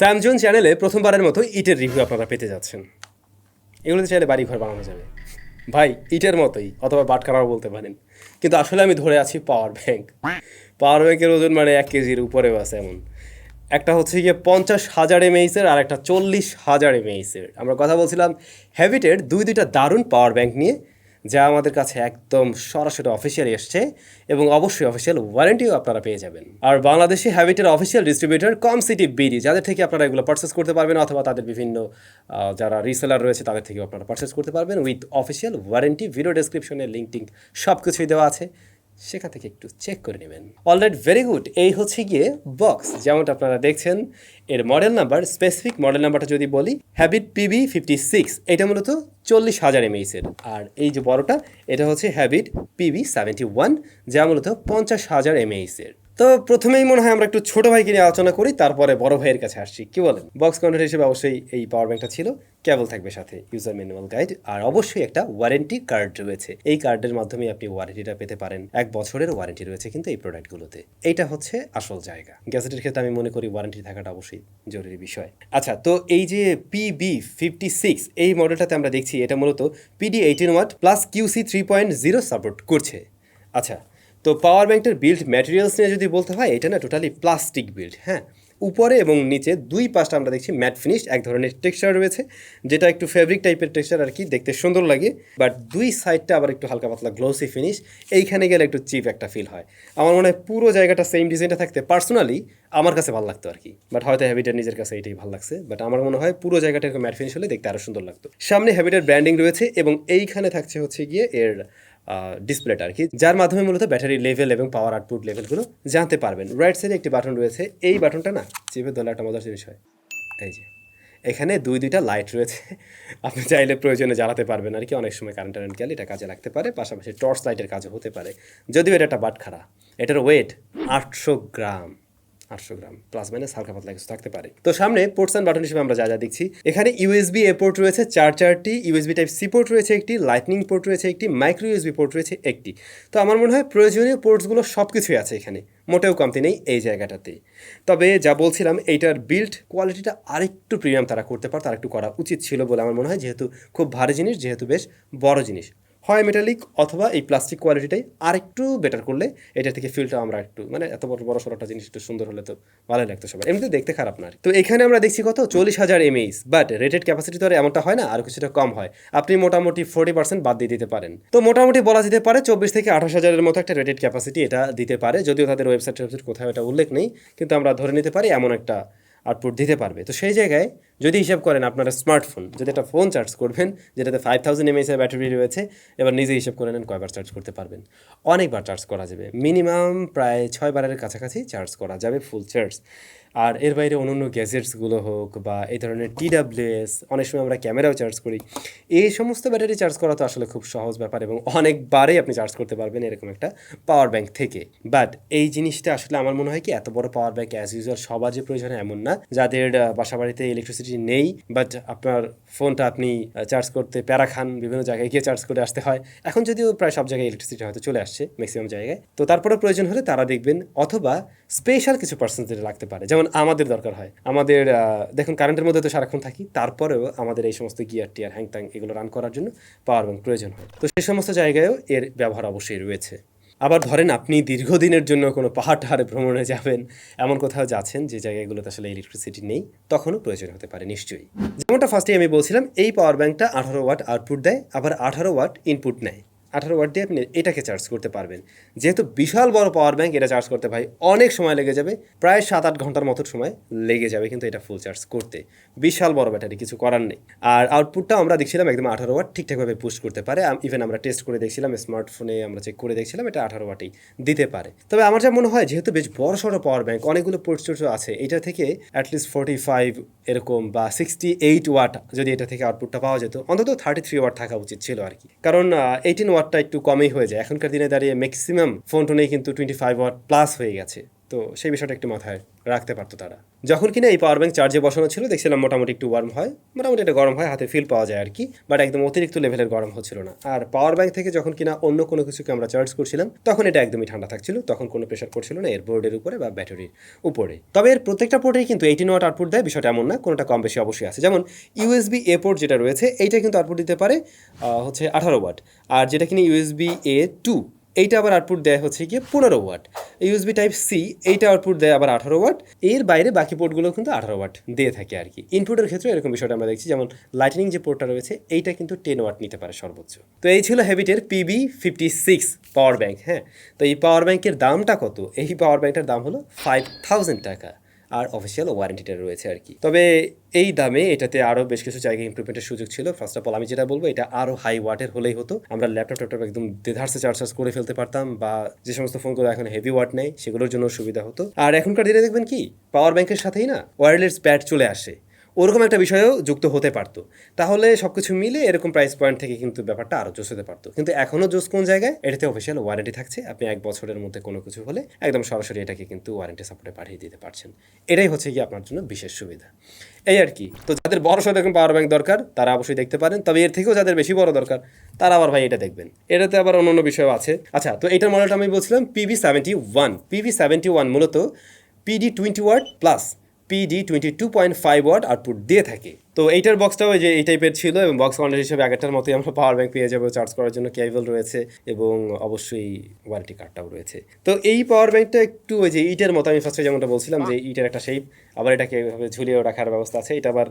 স্যামজুন চ্যানেলে প্রথমবারের মতো ইটের রিভিউ আপনারা পেতে যাচ্ছেন। এগুলোতে চাইলে বাড়ি ঘর বানানো যাবে। ভাই, ইটের মতোই, অথবা বাটখারাও বলতে পারেন। কিন্তু আসলে আমি ধরে আছি পাওয়ার ব্যাংক পাওয়ার ব্যাংকের ওজন মানে এক কেজির উপরেও আছে এমন। একটা হচ্ছে গিয়ে পঞ্চাশ হাজার এমএইচের আর একটা চল্লিশ হাজার এমএইচের আমরা কথা বলছিলাম হ্যাবিটের দুই দুইটা দারুণ পাওয়ার ব্যাংক নিয়ে। যা আমাদের কাছে একদম সরাসরি অফিসিয়ালি এসছে এবং অবশ্যই অফিসিয়াল ওয়ারেন্টিও আপনারা পেয়ে যাবেন। আর Bangladeshi হ্যাবিটের official distributor com city B D থেকে আপনারা এগুলো পারচেস করতে পারবেন অথবা তাদের বিভিন্ন যারা রিসেলার রয়েছে তাদের থেকেও আপনারা পারচেস করতে পারবেন। উইথ অফিসিয়াল ওয়ারেন্টি ভিডিও ডিসক্রিপশনে লিঙ্ক টিঙ্ক সব কিছুই দেওয়া আছে। সেখান থেকে একটু চেক করে নেবেন। অলরেড ভেরি গুড এই হচ্ছে গিয়ে বক্স যেমনটা আপনারা দেখছেন, এর মডেল নাম্বার স্পেসিফিক মডেল নাম্বারটা যদি বলি হ্যাবিট পিবি ফিফটি সিক্স এটা মূলত চল্লিশ হাজার এমএইচের আর এই যে বড়টা, এটা হচ্ছে হ্যাবিট পিবি সেভেন্টি ওয়ান যা মূলত পঞ্চাশ হাজার এমএইচের তো প্রথমেই মনে হয় আমরা একটু ছোট ভাইকে নিয়ে আলোচনা করি, তারপরে বড় ভাইয়ের কাছে আসছি। কি বলেন? বক্স কন্টেন্ট হিসেবে অবশ্যই এই পাওয়ার ব্যাংকটা ছিল। কেবল থাকবে সাথে ইউজার ম্যানুয়াল গাইড আর অবশ্যই একটা ওয়ারেন্টি কার্ড রয়েছে। এই কার্ডের মাধ্যমে আপনি ওয়ারেন্টিটা পেতে পারেন। এক বছরের ওয়ারেন্টি রয়েছে কিন্তু এই প্রোডাক্টগুলোতে এইটা হচ্ছে আসল জায়গা। গ্যাজেটের ক্ষেত্রে আমি মনে করি ওয়ারেন্টি থাকাটা অবশ্যই জরুরি বিষয়। আচ্ছা তো এই যে পিবি ফিফটি সিক্স এই মডেলটাতে আমরা দেখছি এটা মূলত PD eighteen watt plus QC three point zero support করছে। আচ্ছা তো পাওয়ার ব্যাংকটার বিল্ড ম্যাটেরিয়ালস নিয়ে যদি বলতে হয়, এটা না টোটালি প্লাস্টিক বিল্ড হ্যাঁ? উপরে এবং নিচে দুই পাশটা আমরা দেখছি ম্যাট ফিনিশ এক ধরনের টেক্সচার রয়েছে, যেটা একটু ফেব্রিক টাইপের টেক্সচার আর কি, দেখতে সুন্দর লাগে। বাট দুই সাইডটা আবার একটু হালকা পাতলা গ্লোসি ফিনিশ এইখানে গেলে একটু চিপ একটা ফিল হয়। আমার মনে হয় পুরো জায়গাটা সেম ডিজাইনটা থাকতে পার্সোনালি আমার কাছে ভালো লাগতো আর কি। বাট হয়তো হ্যাবিটার নিজের কাছে এটাই ভালো লাগছে। বাট আমার মনে হয় পুরো জায়গাটা এরকম ম্যাট ফিনিশ হলে দেখতে আরও সুন্দর লাগতো। সামনে হ্যাবিটার ব্র্যান্ডিং রয়েছে এবং এইখানে থাকছে হচ্ছে গিয়ে এর ডিসপ্লেটা আর কি যার মাধ্যমে মূলত ব্যাটারি লেভেল এবং পাওয়ার আউটপুট লেভেলগুলো জানতে পারবেন। রাইট সাইডে একটি বাটন রয়েছে, এই বাটনটা না, চেপে ধরলে একটা মজার জিনিস হয়। এই যে, এখানে দুই দুইটা লাইট রয়েছে। আপনি চাইলে প্রয়োজনে জ্বালাতে পারবেন আর কি অনেক সময় কারেন্ট টারেন্ট গেলে এটা কাজে লাগতে পারে, পাশাপাশি টর্চ লাইটের কাজও হতে পারে। যদিও এটা একটা বাটখারা এটার ওয়েট আটশো গ্রাম। আটশো গ্রাম প্লাস মাইনাস হালকা পাতলা কিছু থাকতে পারে। তো সামনে পোর্টস অ্যান্ড বাটন হিসেবে আমরা যা যা দেখছি, এখানে ইউএসবি এ পোর্ট রয়েছে, চার চারটি ইউএসবি টাইপ সি পোর্ট রয়েছে একটি লাইটনিং পোর্ট রয়েছে একটি মাইক্রো ইউএসবি পোর্ট রয়েছে একটি। তো আমার মনে হয় প্রয়োজনীয় পোর্টসগুলো সব কিছুই আছে এখানে, মোটেও কমতি নেই এই জায়গাটাতে তবে যা বলছিলাম, এইটার বিল্ড কোয়ালিটিটা আরেকটু প্রিমিয়াম তারা করতে পারত, আরেকটু করা উচিত ছিল বলে আমার মনে হয়, যেহেতু খুব ভারী জিনিস, যেহেতু বেশ বড় জিনিস। হয় মেটালিক অথবা এই প্লাস্টিক কোয়ালিটিটাই আরেকটু বেটার করলে এটা থেকে ফিলটা আমরা একটু মানে এত বড় বড় সড়টা জিনিস একটু সুন্দর হলে তো ভালোই লাগতো সবার। এমনিতে দেখতে খারাপ না তো এখানে আমরা দেখছি কত? চল্লিশ হাজার এমএইচ বাট রেটেড ক্যাপাসিটি তো আর এমনটা হয় না, আর কিছুটা কম হয়। আপনি মোটামুটি ফোর্টি পার্সেন্ট বাদ দিয়ে দিতে পারেন। তো মোটামুটি বলা যেতে পারে চব্বিশ থেকে আঠাশ হাজারের মতো একটা রেটেড ক্যাপাসিটি এটা দিতে পারে, যদিও তাদের ওয়েবসাইট ওয়েবসাইট কোথাও এটা উল্লেখ নেই, কিন্তু আমরা ধরে নিতে পারি এমন একটা আউটপুট দিতে পারবে। তো সেই জায়গায় যদি হিসাব করেন আপনার স্মার্টফোন যদি একটা ফোন চার্জ করবেন যেটাতে ফাইভ থাউজেন্ড এমএইচ এর ব্যাটারি রয়েছে এবার নিজে হিসাব করে নেন কয়বার চার্জ করতে পারবেন। অনেকবার চার্জ করা যাবে। মিনিমাম প্রায় ছয় বারের কাছাকাছি চার্জ করা যাবে ফুল চার্জ আর এর বাইরে অন্যান্য গ্যাজেটসগুলো হোক বা এই ধরনের টিডাব্লিউএস অনেক সময় আমরা ক্যামেরাও চার্জ করি। এই সমস্ত ব্যাটারি চার্জ করা তো আসলে খুব সহজ ব্যাপার এবং অনেকবারেই আপনি চার্জ করতে পারবেন এরকম একটা পাওয়ার ব্যাংক থেকে। বাট এই জিনিসটা আসলে আমার মনে হয় কি এত বড় পাওয়ার ব্যাংক অ্যাজ ইউজুয়াল সবার যে প্রয়োজন এমন না। যাদের আহ, বাসা ইলেকট্রিসিটি নেই বাট আপনার ফোনটা আপনি চার্জ করতে প্যারা খান, বিভিন্ন জায়গায় গিয়ে চার্জ করে আসতে হয়। এখন যদিও প্রায় সব জায়গায় ইলেকট্রিসিটি হয়তো চলে আসছে ম্যাক্সিমাম জায়গায়। তো তারপরে প্রয়োজন হলে তারা দেখবেন, অথবা স্পেশাল কিছু পার্সেন্টেজ লাগতে পারে। যেমন আমাদের দরকার হয়। আমাদের দেখুন কারেন্টের মধ্যে তো সারাক্ষণ থাকি, তারপরেও আমাদের এই সমস্ত গিয়ার টিয়ার হ্যাং ট্যাং এগুলো রান করার জন্য পাওয়ার ব্যাংক প্রয়োজন হয়। তো সেই সমস্ত জায়গায়ও এর ব্যবহার অবশ্যই রয়েছে। আবার ধরেন আপনি দীর্ঘদিনের জন্য কোনো পাহাড় টাহাড়ে ভ্রমণে যাবেন, এমন কোথাও যাচ্ছেন যে জায়গাগুলোতে আসলে ইলেকট্রিসিটি নেই, তখনও প্রয়োজন হতে পারে, নিশ্চয়ই। যেমনটা ফার্স্টে আমি বলছিলাম, এই পাওয়ার ব্যাঙ্কটা আঠারো ওয়াট আউটপুট দেয়, আবার আঠারো ওয়াট ইনপুট নেয়। আঠারো ওয়াট দিয়ে আপনি এটাকে চার্জ করতে পারবেন। যেহেতু বিশাল বড় পাওয়ার ব্যাংক এটা চার্জ করতে ভাই অনেক সময় লেগে যাবে। প্রায় সাত আট ঘণ্টার মতো সময় লেগে যাবে কিন্তু এটা ফুল চার্জ করতে। বিশাল বড় ব্যাটারি কিছু করার নেই। আর আউটপুটটা আমরা দেখছিলাম একদম আঠারো ওয়াট ঠিকঠাকভাবে পুশ করতে পারে। ইভেন আমরা টেস্ট করে দেখছিলাম স্মার্টফোনে আমরা চেক করে দেখছিলাম, এটা আঠারো ওয়াটেই দিতে পারে। তবে আমার যা মনে হয়, যেহেতু বেশ বড় সড়ো পাওয়ার ব্যাংক অনেকগুলো পোর্টস আছে, এটা থেকে অ্যাটলিস্ট ফোর্টি ফাইভ এরকম বা সিক্সটি এইট ওয়াট যদি এটা থেকে আউটপুটটা পাওয়া যেত, অন্তত থার্টি থ্রি ওয়াট থাকা উচিত ছিল আর কি। কারণ এইটিন ওয়াটটা একটু কমই হয়ে যায়। এখনকার দিনে দাঁড়িয়ে ম্যাক্সিমাম ফোন টোনেই কিন্তু টোয়েন্টি ফাইভ ওয়াট প্লাস হয়ে গেছে। তো সেই বিষয়টা একটু মাথায় রাখতে পারতো তারা। যখন কিনা এই পাওয়ার ব্যাংক চার্জে বসানো ছিল, দেখছিলাম মোটামুটি একটু ওয়ার্ম হয়, মোটামুটি এটা গরম হয়, হাতে ফিল পাওয়া যায় আর কি বাট একদম অতিরিক্ত লেভেলের গরম হচ্ছিল না। আর পাওয়ার ব্যাংক থেকে যখন কিনা অন্য কোনো কিছুকে আমরা চার্জ করছিলাম, তখন এটা একদমই ঠান্ডা থাকছিল, তখন কোনো প্রেশার পড়ছিল না, এর বোর্ডের উপরে বা ব্যাটারির উপরে। তবে এর প্রত্যেকটা পোর্টেই কিন্তু এইটিন ওয়াট আউটপুট দেয়, বিষয়টা এমন না, কোনোটা কম বেশি অবশ্যই আছে। যেমন ইউএসবি এ পোর্ট যেটা রয়েছে, এইটা কিন্তু আউটপুট দিতে পারে হচ্ছে আঠারো ওয়াট আর যেটা কিনা ইউএসবি এ টু এইটা আবার আউটপুট দেয় হচ্ছে গিয়ে পনেরো ওয়াট ইউএসবি টাইপ সি এইটা আউটপুট দেয় আবার আঠারো ওয়াট এর বাইরে বাকি পোর্টগুলো কিন্তু আঠারো ওয়াট দিয়ে থাকে আর কি। ইনপুটের ক্ষেত্রে এরকম বিষয়টা আমরা দেখছি, যেমন লাইটনিং যে পোর্টটা রয়েছে, এইটা কিন্তু টেন ওয়াট নিতে পারে সর্বোচ্চ। তো এই ছিল হ্যাবিটের PB fifty six power bank হ্যাঁ? তো এই পাওয়ার ব্যাংকের দামটা কত? এই পাওয়ার ব্যাংকটার দাম হলো ফাইভ থাউজেন্ড টাকা। আর অফিসিয়াল ওয়ারেন্টিটা রয়েছে আর কি। তবে এই দামে এটাতে আরও বেশ কিছু জায়গায় ইমপ্রুভমেন্টের সুযোগ ছিল। ফার্স্ট অফ অল আমি যেটা বলব, এটা আরও হাই ওয়াটের হলেই হতো। আমরা ল্যাপটপ ট্যাপটপ একদম দেধার্সে চার্জ চার্জ করে ফেলতে পারতাম বা যে সমস্ত ফোনগুলো এখন হেভি ওয়াট নেয়, সেগুলোর জন্য সুবিধা হতো। আর এখনকার দিনে দেখবেন কি পাওয়ার ব্যাংকের সাথেই না ওয়্যারলেস প্যাড চলে আসে। ওরকম একটা বিষয়েও যুক্ত হতে পারতো। তাহলে সব কিছু মিলে এরকম প্রাইস পয়েন্ট থেকে কিন্তু ব্যাপারটা আরও জোস হতে পারতো। কিন্তু এখনও জোস কোন জায়গায়? এটাতে অফিসিয়াল ওয়ারেন্টি থাকছে। আপনি এক বছরের মধ্যে কোনো কিছু হলে একদম সরাসরি এটাকে কিন্তু ওয়ারেন্টি সাপোর্টে পাঠিয়ে দিতে পারছেন। এটাই হচ্ছে কি আপনার জন্য বিশেষ সুবিধা। এই আর কি। তো যাদের বড় সড়ো এরকম পাওয়ার ব্যাংক দরকার, তারা অবশ্যই দেখতে পারেন। তবে এর থেকেও যাদের বেশি বড় দরকার, তারা আবার ভাই এটা দেখবেন। এটাতে আবার অন্য অন্য বিষয় আছে। আচ্ছা তো এটার মডেলটা আমি বলছিলাম PV seventy one PV seventy one মূলত PD twenty watt plus PD twenty two point five watt output দিয়ে থাকে। তো এইটার বক্সটাও যে এই টাইপের ছিল এবং বক্স কন্টেন্ট হিসেবে আগেরটার মতোই আমরা পাওয়ার ব্যাংক পেয়ে যাব চার্জ করার জন্য কেবল রয়েছে এবং অবশ্যই ওয়ারেন্টি কার্ডটাও রয়েছে। তো এই পাওয়ার ব্যাংকটা একটু ওই যে ইটের মতো আমি ফার্স্টে যেমনটা বলছিলাম যে ইটের একটা শেপ আবার এটাকে এভাবে ঝুলিয়েও রাখার ব্যবস্থা আছে। এটা আবার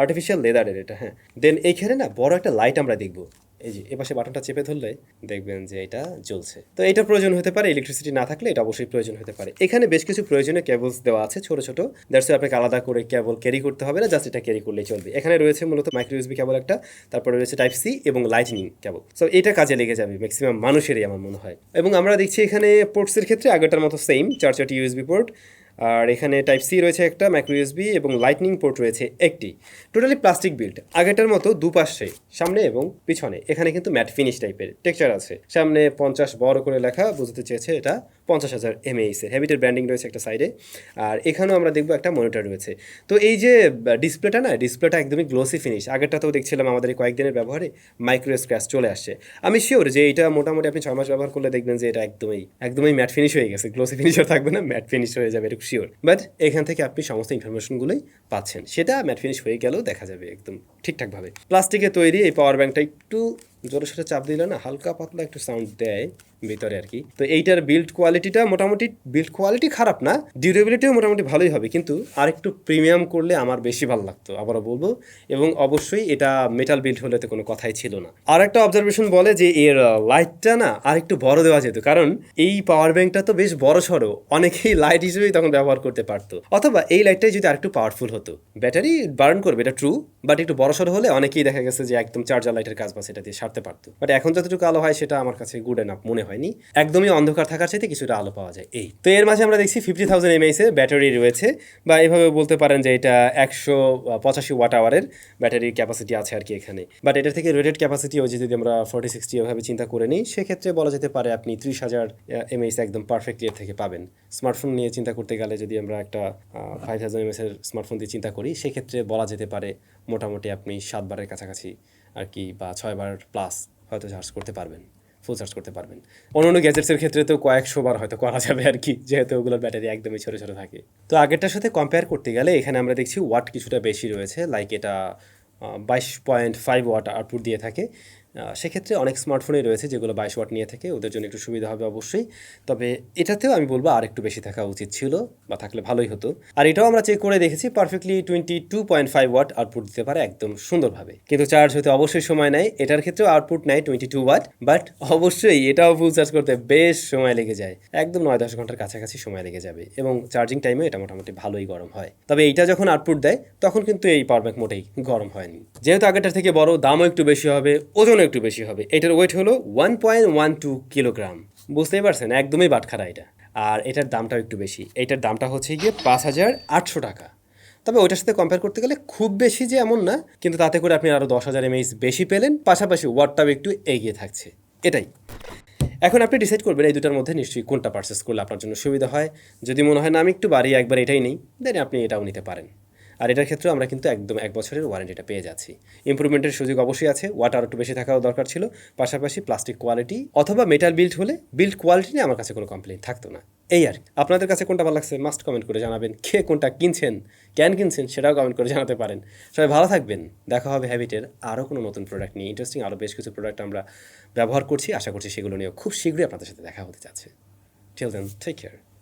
আর্টিফিশিয়াল লেদারের এটা হ্যাঁ। দেন এইখানে না বড় একটা লাইট আমরা দেখব। এই যে, এপাশে বাটনটা চেপে ধরলে দেখবেন যে এটা জ্বলছে। তো এটা প্রয়োজন হতে পারে ইলেকট্রিসিটি না থাকলে এটা অবশ্যই প্রয়োজন হতে পারে। এখানে বেশ কিছু প্রয়োজনীয় কেবলস দেওয়া আছে, ছোট ছোট। দ্যাটস আপনাকে আলাদা করে কেবল ক্যারি করতে হবে না জাস্ট এটা ক্যারি করলেই চলবে। এখানে রয়েছে মূলত মাইক্রো কেবল একটা, তারপরে রয়েছে টাইপ সি এবং লাইটনিং কেবল সো এটা কাজে লেগে যাবে ম্যাক্সিমাম মানুষেরই আমার মনে হয়। এবং আমরা দেখছি এখানে পোর্টসের ক্ষেত্রে আগেরটার মতো সেম চার চারটি ইউএসবি পোর্ট আর এখানে টাইপ সি রয়েছে একটা মাইক্রো ইউএসবি এবং লাইটনিং পোর্ট রয়েছে একটি। টোটালি প্লাস্টিক বিল্ড আগেটার মতো দুপাশে, সামনে এবং পিছনে। এখানে কিন্তু ম্যাট ফিনিশ টাইপের টেক্সচার আছে। সামনে পঞ্চাশ বড় করে লেখা, বুঝতে চেয়েছে এটা পঞ্চাশ হাজার এমএইস এর। হ্যাবিটের ব্র্যান্ডিং রয়েছে একটা সাইডে আর এখানেও আমরা দেখব একটা মনিটর রয়েছে। তো এই যে ডিসপ্লেটা না ডিসপ্লেটা একদমই গ্লোসি ফিনিশ আগেরটাতেও দেখছিলাম আমাদের কয়েকদিনের ব্যবহারে মাইক্রো স্ক্র্যাচ চলে আসছে। আমি শিওর যে এটা মোটামুটি আপনি ছয় মাস ব্যবহার করলে দেখবেন যে এটা একদমই একদমই ম্যাট ফিনিশ হয়ে গেছে। গ্লোসি ফিনিশও থাকবে না ম্যাট ফিনিশ হয়ে যাবে, এটা শিওর বাট এখান থেকে আপনি সমস্ত ইনফরমেশনগুলোই পাচ্ছেন। সেটা ম্যাট ফিনিশ হয়ে গেলেও দেখা যাবে একদম ঠিকঠাকভাবে। প্লাস্টিকে তৈরি এই পাওয়ার ব্যাঙ্কটা একটু জোরে সোরে চাপ দিলে না, হালকা পাতলা একটু সাউন্ড দেয়। ভিতরে আর কি। তো এইটার বিল্ড কোয়ালিটিটা মোটামুটি বিল্ড কোয়ালিটি খারাপ না ডিউরেবিলিটিও মোটামুটি ভালোই হবে। কিন্তু আরেকটু প্রিমিয়াম করলে আমার বেশি ভালো লাগতো, আবারও বলব। এবং অবশ্যই এটা মেটাল বিল্ড হলে তো কোনো কথাই ছিল না। আর একটা অবজারভেশন বলে যে এর লাইটটা না আরেকটু বড় দেওয়া যেত। কারণ এই পাওয়ার ব্যাংকটা তো বেশ বড় সড়ো, অনেকেই লাইট হিসেবেই তখন ব্যবহার করতে পারতো। অথবা এই লাইটটাই যদি আরেকটু পাওয়ারফুল হতো। ব্যাটারি বার্ন করবে, এটা ট্রু বাট একটু বড় সড়ো হলে অনেকেই দেখা গেছে যে একদম চার্জার লাইটের কাজ বা সেটা দিয়ে সারতে পারতো। বাট এখন যতটুকু আলো হয়, সেটা আমার কাছে গুড এনাফ মনে হয়নি। একদমই অন্ধকার থাকার চাইতে কিছুটা আলো পাওয়া যায়। এই। তো এর মাঝে আমরা দেখছি ফিফটি থাউজেন্ড এমএইস ব্যাটারি রয়েছে বা এভাবে বলতে পারেন যে এটা একশো পঁচাশি ওয়াট আওয়ারের ব্যাটারির ক্যাপাসিটি আছে আর কি এখানে। বাট এটার থেকে রেটেড ক্যাপাসিটি ওই যদি আমরা ফোর্টি সিক্সটি এভাবে চিন্তা করে নিই, সেক্ষেত্রে বলা যেতে পারে আপনি ত্রিশ হাজার এমএইস একদম পারফেক্টলি এর থেকে পাবেন। স্মার্টফোন নিয়ে চিন্তা করতে গেলে যদি আমরা একটা ফাইভ থাউজেন্ড এমএস এর স্মার্টফোন দিয়ে চিন্তা করি, সেক্ষেত্রে বলা যেতে পারে মোটামুটি আপনি সাতবারের কাছাকাছি আর কি বা ছয়বার প্লাস হয়তো চার্জ করতে পারবেন। ফুল চার্জ করতে পারবেন। অন্যান্য গ্যাজেটসের ক্ষেত্রে তো কয়েকশো বার হয়তো করা যাবে আর কি, যেহেতু ওগুলোর ব্যাটারি একদমই ছোটো ছোটো থাকে। তো আগেরটার সাথে কম্পেয়ার করতে গেলে এখানে আমরা দেখছি ওয়াট কিছুটা বেশি রয়েছে লাইক এটা বাইশ পয়েন্ট ফাইভ ওয়াট আউটপুট দিয়ে থাকে। সেক্ষেত্রে অনেক স্মার্টফোনে রয়েছে যেগুলো বাইশ ওয়াট নিয়ে থাকে, ওদের জন্য একটু সুবিধা হবে অবশ্যই। তবে এটাতেও আমি বলব আর একটু বেশি থাকা উচিত ছিল বা থাকলে ভালোই হতো। আর এটাও আমরা চেক করে দেখেছি perfectly twenty two point five watt output দিতে পারে একদম সুন্দরভাবে। কিন্তু চার্জ হতে অবশ্যই সময় নেয়, এটার ক্ষেত্রেও আউটপুট নেয় টোয়েন্টি টু ওয়াট বাট অবশ্যই এটাও ফুল চার্জ করতে বেশ সময় লেগে যায়। একদম নয় দশ ঘণ্টার কাছাকাছি সময় লেগে যাবে এবং চার্জিং টাইমে এটা মোটামুটি ভালোই গরম হয়। তবে এইটা যখন আউটপুট দেয়, তখন কিন্তু এই পাওয়ার ব্যাংক মোটেই গরম হয়নি। যেহেতু আগেরটার থেকে বড়, দামও একটু বেশি হবে, ওজনও একটু বেশি হবে। এটার ওয়েট হলো one point one two kilogram বুঝতেই পারছেন? একদমই বাটখারা এটা। আর এটার দামটাও একটু বেশি। এটার দামটা হচ্ছে গিয়ে পাঁচ হাজার আটশো টাকা। তবে ওইটার সাথে কম্পেয়ার করতে গেলে খুব বেশি যে এমন না, কিন্তু তাতে করে আপনি আরও দশ হাজার এমএইচ বেশি পেলেন। পাশাপাশি ওয়াটটাও একটু এগিয়ে থাকছে। এটাই। এখন আপনি ডিসাইড করবেন এই দুটার মধ্যে নিশ্চয়ই কোনটা পারচেস করলে আপনার জন্য সুবিধা হয়। যদি মনে হয় না, আমি একটু বাড়ি একবার এটাই নেই দেন আপনি এটাও নিতে পারেন। আর এটার ক্ষেত্রেও আমরা কিন্তু একদম এক বছরের ওয়ারেন্টিটা পেয়ে যাচ্ছি। ইমপ্রুভমেন্টের সুযোগ অবশ্যই আছে ওয়াটার একটু বেশি থাকাও দরকার ছিল, পাশাপাশি প্লাস্টিক কোয়ালিটি অথবা মেটাল বিল্ড হলে বিল্ড কোয়ালিটি নিয়ে আমার কাছে কোনো কমপ্লেন থাকতো না। এই আর আপনাদের কাছে কোনটা ভালো লাগছে মাস্ট কমেন্ট করে জানাবেন, কে কোনটা কিনছেন, কেন কিনছেন সেটাও কমেন্ট করে জানাতে পারেন। সবাই ভালো থাকবেন, দেখা হবে হ্যাবিটের আরও কোনো নতুন প্রোডাক্ট নিয়ে। ইন্টারেস্টিং আরও বেশ কিছু প্রোডাক্ট আমরা ব্যবহার করছি, আশা করছি সেগুলো নিয়েও খুব শীঘ্রই আপনাদের সাথে দেখা হতে যাচ্ছে। Till then take care